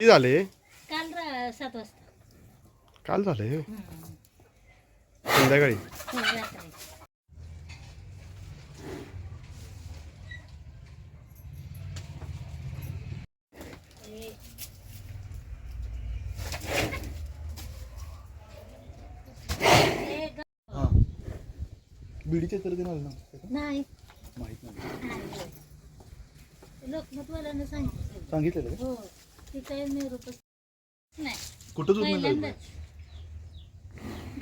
किती झाले? काल रा- सात वाजता. काल झाले. संध्याकाळी? हो, रात्री. ग- बीडीचे तर ते ना? नाही. माहीत नाही. नाही. लोकमतवाल्यानं सांगितलं. सांगितलेलं का? हो. निरोपच नाही. कुठं दूध? पहिल्यांदाच.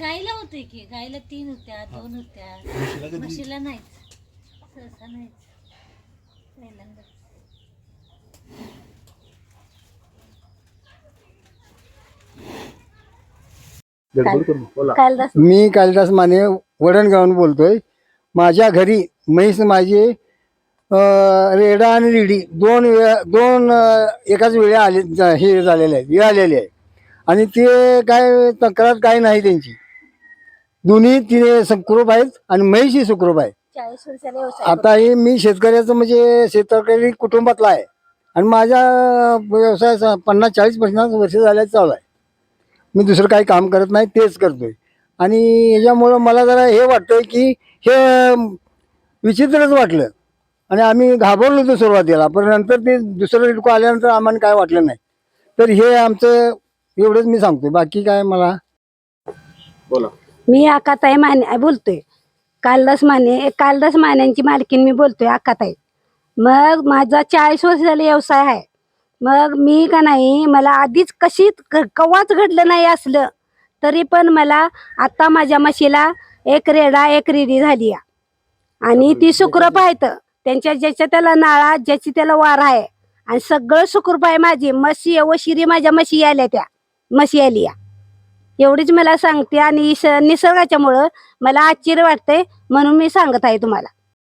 गाईला होते की गाईला तीन होत्या दोन होत्या. म्हशीला कधी? म्हशीला नाहीच. सहसा नाहीच. पहिल्यांदाच. गडबड करू नको. बोला. कालदास मी कालिदास माने वडणगावून बोलतोय. माझ्या घरी म्हैस माझी रेडा आणि रिडी दोन वेळा दोन एकाच वेळी आले हे झालेले आहेत वेळ आलेले आहे. आणि ते काय तक्रार काय नाही त्यांची. दोन्ही तिने सुखरूप आहेत आणि म्हैसही सुखरूप आहे आता हे मी शेतकऱ्याचं म्हणजे शेतकरी कुटुंबातला आहे. आणि माझ्या व्यवसाय स- पन्नास चाळीस पन्नास वर्ष झाल्या चालू आहे. मी दुसरं काही काम करत नाही तेच करतोय. आणि ह्याच्यामुळं मला जरा हे वाटतंय की हे विचित्रच वाटलं. आणि आम्ही घाबरलो होतो सुरुवातीला पण नंतर ते दुसरं लोक आल्यानंतर आम्हाला काय वाटलं नाही. तर हे आमचं एवढंच मी सांगतोय. बाकी काय मला? बोला. मी आकाताई माने बोलतोय. कालदास माने कालदास मान्यांची मालकीन मी बोलतोय आकाताई मग माझा चाळीस वर्ष झाले व्यवसाय आहे. मग मी का नाही मला आधीच कशी कवाच घडलं नाही असलं. तरी पण मला आता माझ्या म्हशीला एक रेडा एक रेडी झाली आहे. आणि ती सुखरूप आहेत त्यांच्या ज्याच्या त्याला नाळा ज्याची त्याला वार आहे. आणि सगळं सुखरूप आहे माझी. म्हशी व शिरी माझ्या म्हशी आल्या त्या. म्हशी आली या. एवढीच मला सांगते. आणि निसर्गाच्यामुळं मला आश्चर्य वाटतंय म्हणून मी सांगत आहे तुम्हाला.